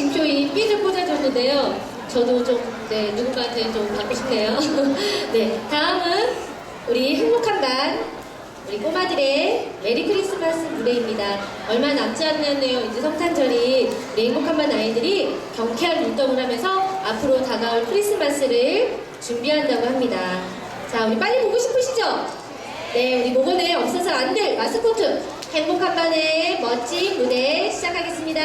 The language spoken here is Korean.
징표 이 삐를 꽂아줬는데요. 저도 좀, 네, 누군가한테 좀 받고 싶네요. 네, 다음은 우리 행복한 반, 우리 꼬마들의 메리 크리스마스 무대입니다. 얼마 남지 않았네요. 이제 성탄절이 우리 행복한 반 아이들이 경쾌한 운동을 하면서 앞으로 다가올 크리스마스를 준비한다고 합니다. 자, 우리 빨리 보고 싶으시죠? 네, 우리 모건에 없어서 안 될 마스코트 행복한 반의 멋진 무대 시작하겠습니다.